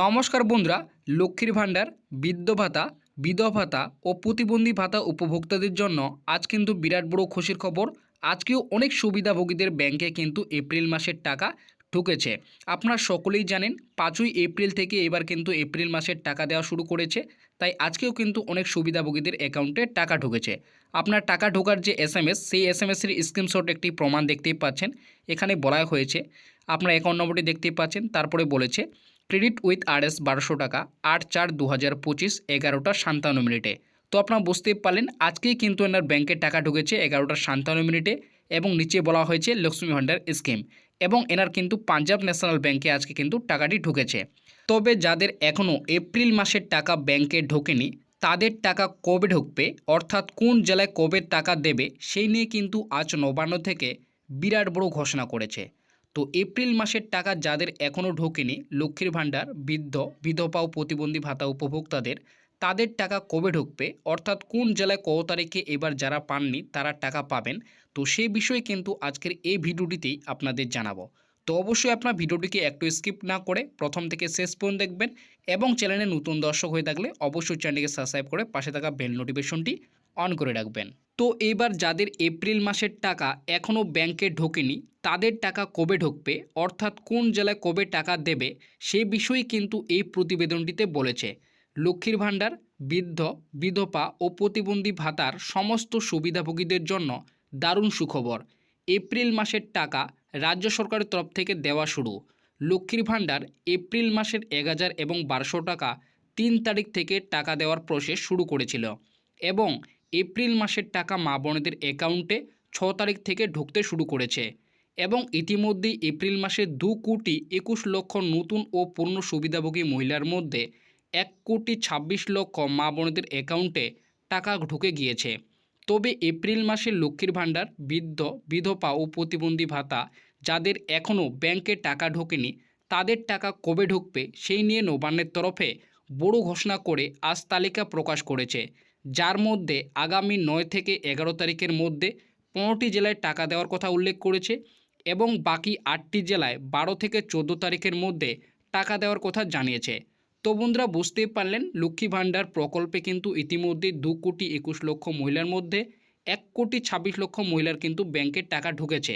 নমস্কার বন্ধুরা, লক্ষ্মীর ভাণ্ডার বৃদ্ধ ভাতা, বিধবা ভাতা ও প্রতিবন্ধী ভাতা উপভোক্তাদের জন্য আজ কিন্তু বিরাট বড় খুশির খবর। আজকেও অনেক সুবিধাভোগীদের ব্যাংকে কিন্তু এপ্রিল মাসের টাকা ঢুকেছে। আপনারা সকলেই জানেন, পাঁচই এপ্রিল থেকে এবার কিন্তু এপ্রিল মাসের টাকা দেওয়া শুরু করেছে। তাই আজকেও কিন্তু অনেক সুবিধাভোগীদের অ্যাকাউন্টে টাকা ঢুকেছে। আপনার টাকা ঢোকার যে এস এম এস সেই এস এম এসের স্ক্রিনশট একটি প্রমাণ দেখতেই পাচ্ছেন। এখানে বলা হয়েছে, আপনার অ্যাকাউন্ট নম্বরটি দেখতেই পাচ্ছেন। তারপরে বলেছে ক্রেডিট উইথ আর এস বারোশো টাকা, আট চার দু হাজার পঁচিশ, এগারোটা সাতান্ন মিনিটে। তো আপনারা বুঝতেই পারলেন, আজকেই কিন্তু এনার ব্যাংকে টাকা ঢুকেছে এগারোটা সাতান্ন মিনিটে এবং নিচে বলা হয়েছে লক্ষ্মী ভাণ্ডার স্কিম এবং এনার কিন্তু পাঞ্জাব ন্যাশনাল ব্যাংকে আজকে কিন্তু টাকাটি ঢুকেছে। তবে যাদের এখনও এপ্রিল মাসের টাকা ব্যাংকে ঢোকেনি, তাদের টাকা কবে ঢুকবে, অর্থাৎ কোন জেলায় কবে টাকা দেবে, সেই নিয়ে কিন্তু আজ নবান্ন থেকে বিরাট বড় ঘোষণা করেছে। তো এপ্রিল মাসের টাকা যাদের এখনও ঢোকেনি, লক্ষ্মীর ভাণ্ডার, বৃদ্ধ, বিধবা ও প্রতিবন্ধী ভাতা উপভোক্তাদের, তাদের টাকা কবে ঢুকবে? অর্থাৎ কোন জেলায় কত তারিখে এবার যারা পাননি, তারা টাকা পাবেন? তো সেই বিষয়ে কিন্তু আজকের এই ভিডিওটিতেই আপনাদের জানাব। তো অবশ্যই আপনার ভিডিওটিকে একটু স্কিপ না করে প্রথম থেকে শেষ পর্যন্ত দেখবেন এবং চ্যানেলে নতুন দর্শক হয়ে থাকলে অবশ্যই চ্যানেলটিকে সাবস্ক্রাইব করে পাশে থাকা বেল নোটিফিকেশনটি অন করে রাখবেন। তো এবার যাদের এপ্রিল মাসের টাকা এখনও ব্যাংকে ঢোকেনি, তাদের টাকা কবে ঢুকবে? অর্থাৎ কোন জেলায় কবে টাকা দেবে? সে বিষয়ে কিন্তু এই প্রতিবেদনটিতে বলেছে। লক্ষ্মীর ভাণ্ডার, বৃদ্ধ, বিধবা ও প্রতিবন্ধী ভাতার সমস্ত সুবিধাভোগীদের জন্য দারুণ সুখবর। এপ্রিল মাসের টাকা রাজ্য সরকারের তরফ থেকে দেওয়া শুরু। লক্ষ্মীর ভাণ্ডার এপ্রিল মাসের এক হাজার এবং বারোশো টাকা তিন তারিখ থেকে টাকা দেওয়ার প্রসেস শুরু করেছিল এবং এপ্রিল মাসের টাকা মা বোনেদের অ্যাকাউন্টে ছ তারিখ থেকে ঢুকতে শুরু করেছে এবং ইতিমধ্যেই এপ্রিল মাসে দু কোটি একুশ লক্ষ নতুন ও পূর্ণ সুবিধাভোগী মহিলার মধ্যে এক কোটি ছাব্বিশ লক্ষ মা বোনেদের অ্যাকাউন্টে টাকা ঢুকে গিয়েছে। তবে এপ্রিল মাসে লক্ষ্মীর ভাণ্ডার, বৃদ্ধ, বিধবা ও প্রতিবন্ধী ভাতা যাদের এখনও ব্যাংকে টাকা ঢোকেনি, তাদের টাকা কবে ঢুকবে সেই নিয়ে নবান্নের তরফে বড় ঘোষণা করে আজ তালিকা প্রকাশ করেছে। যার মধ্যে আগামী নয় থেকে এগারো তারিখের মধ্যে পনেরোটি জেলায় টাকা দেওয়ার কথা উল্লেখ করেছে এবং বাকি আটটি জেলায় বারো থেকে চোদ্দ তারিখের মধ্যে টাকা দেওয়ার কথা জানিয়েছে। তো বন্ধুরা, বুঝতেই পারলেন, লক্ষ্মী ভাণ্ডার প্রকল্পে কিন্তু ইতিমধ্যে দু কোটি একুশ লক্ষ মহিলার মধ্যে এক কোটি ছাব্বিশ লক্ষ মহিলার কিন্তু ব্যাংকের টাকা ঢুকেছে।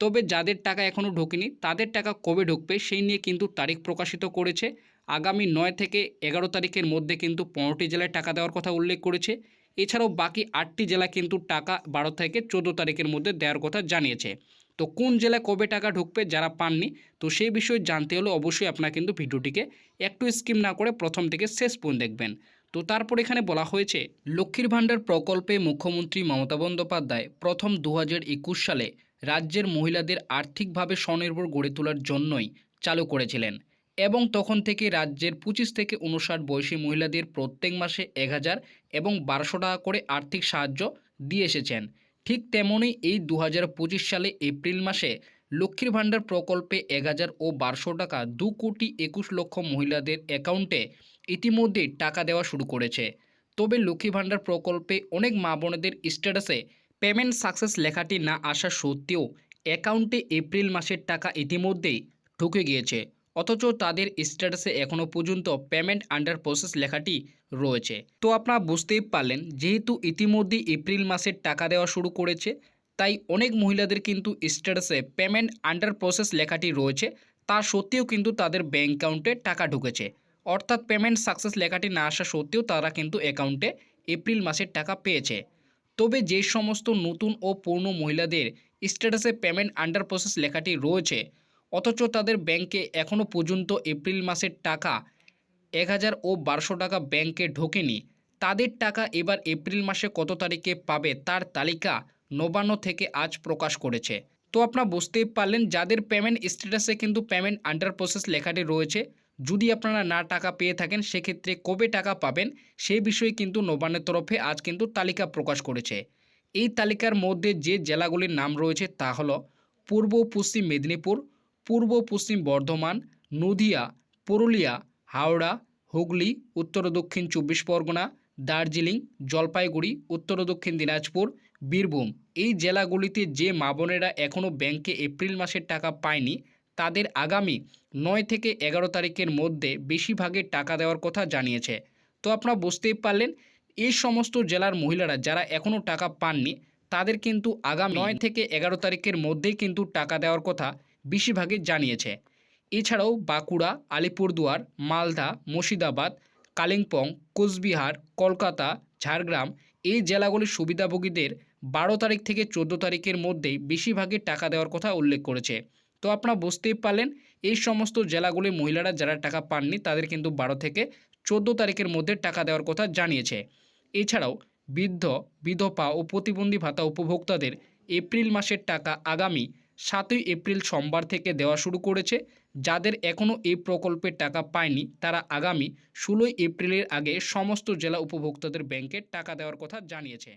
তবে যাদের টাকা এখনও ঢোকেনি, তাদের টাকা কবে ঢুকবে সেই নিয়ে কিন্তু তারিখ প্রকাশিত করেছে। আগামী নয় থেকে এগারো তারিখের মধ্যে কিন্তু পনেরোটি জেলায় টাকা দেওয়ার কথা উল্লেখ করেছে। এছাড়াও বাকি আটটি জেলা কিন্তু টাকা বারো থেকে চোদ্দ তারিখের মধ্যে দেওয়ার কথা জানিয়েছে। তো কোন জেলায় কবে টাকা ঢুকবে যারা পাননি, তো সেই বিষয়ে জানতে হলে অবশ্যই আপনারা কিন্তু ভিডিওটিকে একটু স্কিম না করে প্রথম থেকে শেষ পর্যন্ত দেখবেন। তো তারপর এখানে বলা হয়েছে, লক্ষ্মীর ভাণ্ডার প্রকল্পে মুখ্যমন্ত্রী মমতা বন্দ্যোপাধ্যায় প্রথম দু হাজার একুশ সালে রাজ্যের মহিলাদের আর্থিকভাবে স্বনির্ভর গড়ে তোলার জন্যই চালু করেছিলেন এবং তখন থেকে রাজ্যের পঁচিশ থেকে উনষাট বয়সী মহিলাদের প্রত্যেক মাসে এক হাজার এবং বারোশো টাকা করে আর্থিক সাহায্য দিয়ে এসেছেন। ঠিক তেমনই এই দু হাজার পঁচিশ সালে এপ্রিল মাসে লক্ষ্মীর ভাণ্ডার প্রকল্পে এক হাজার ও বারোশো টাকা দু কোটি একুশ লক্ষ মহিলাদের অ্যাকাউন্টে ইতিমধ্যেই টাকা দেওয়া শুরু করেছে। তবে লক্ষ্মী ভাণ্ডার প্রকল্পে অনেক মা বোনেদের স্ট্যাটাসে পেমেন্ট সাকসেস লেখাটি না আসা সত্ত্বেও অ্যাকাউন্টে এপ্রিল মাসের টাকা ইতিমধ্যেই ঢুকে গিয়েছে। অথচ তাদের স্ট্যাটাসে এখনও পর্যন্ত পেমেন্ট আন্ডার প্রসেস লেখাটি রয়েছে। তো আপনারা বুঝতেই পারলেন, যেহেতু ইতিমধ্যে এপ্রিল মাসের টাকা দেওয়া শুরু করেছে, তাই অনেক মহিলাদের কিন্তু স্ট্যাটাসে পেমেন্ট আন্ডার প্রসেস লেখাটি রয়েছে, তা সত্ত্বেও কিন্তু তাদের ব্যাঙ্ক অ্যাকাউন্টে টাকা ঢুকেছে। অর্থাৎ পেমেন্ট সাকসেস লেখাটি না আসা সত্ত্বেও তারা কিন্তু অ্যাকাউন্টে এপ্রিল মাসের টাকা পেয়েছে। তবে যে সমস্ত নতুন ও পূর্ণ মহিলাদের স্ট্যাটাসে পেমেন্ট আন্ডার প্রসেস লেখাটি রয়েছে, অথচ তাদের ব্যাংকে এখনও পর্যন্ত এপ্রিল মাসের টাকা এক হাজার ও বারোশো টাকা ব্যাংকে ঢোকেনি। তাদের টাকা এবার এপ্রিল মাসে কত তারিখে পাবে তার তালিকা নবান্ন থেকে আজ প্রকাশ করেছে। তো আপনারা বুঝতেই পারলেন, যাদের পেমেন্ট স্ট্যাটাসে কিন্তু পেমেন্ট আন্ডার প্রসেস লেখাটি রয়েছে যদি আপনারা না টাকা পেয়ে থাকেন, সেক্ষেত্রে কবে টাকা পাবেন সেই বিষয়ে কিন্তু নবান্নের তরফে আজ কিন্তু তালিকা প্রকাশ করেছে। এই তালিকার মধ্যে যে জেলাগুলির নাম রয়েছে তা হল পূর্ব পশ্চিম মেদিনীপুর, পূর্ব পশ্চিম বর্ধমান, নদিয়া, পুরুলিয়া, হাওড়া, হুগলি, উত্তর দক্ষিণ চব্বিশ পরগনা, দার্জিলিং, জলপাইগুড়ি, উত্তর দক্ষিণ দিনাজপুর, বীরভূম। এই জেলাগুলিতে যে মা বোনেরা এখনও ব্যাংকে এপ্রিল মাসের টাকা পায়নি তাদের আগামী নয় থেকে এগারো তারিখের মধ্যে বেশিরভাগের টাকা দেওয়ার কথা জানিয়েছে। তো আপনারা বুঝতেই পারলেন এই সমস্ত জেলার মহিলারা যারা এখনও টাকা পাননি, তাদের কিন্তু আগামী নয় থেকে এগারো তারিখের মধ্যেই কিন্তু টাকা দেওয়ার কথা বেশিরভাগই জানিয়েছে। এছাড়াও বাঁকুড়া, আলিপুরদুয়ার, মালদা, মুর্শিদাবাদ, কালিম্পং, কোচবিহার, কলকাতা, ঝাড়গ্রাম এই জেলাগুলির সুবিধাভোগীদের বারো তারিখ থেকে চোদ্দ তারিখের মধ্যেই বেশিরভাগই টাকা দেওয়ার কথা উল্লেখ করেছে। তো আপনারা বুঝতেই পারলেন, এই সমস্ত জেলাগুলির মহিলারা যারা টাকা পাননি তাদের কিন্তু বারো থেকে চোদ্দ তারিখের মধ্যে টাকা দেওয়ার কথা জানিয়েছে। এছাড়াও বৃদ্ধ, বিধবা ও প্রতিবন্ধী ভাতা উপভোক্তাদের এপ্রিল মাসের টাকা আগামী সাতই এপ্রিল সোমবার থেকে দেওয়া শুরু করেছে। যাদের এখনও এই প্রকল্পের টাকা পায়নি, তারা আগামী ষোলোই এপ্রিলের আগে সমস্ত জেলা উপভোক্তাদের ব্যাংকে টাকা দেওয়ার কথা জানিয়েছে।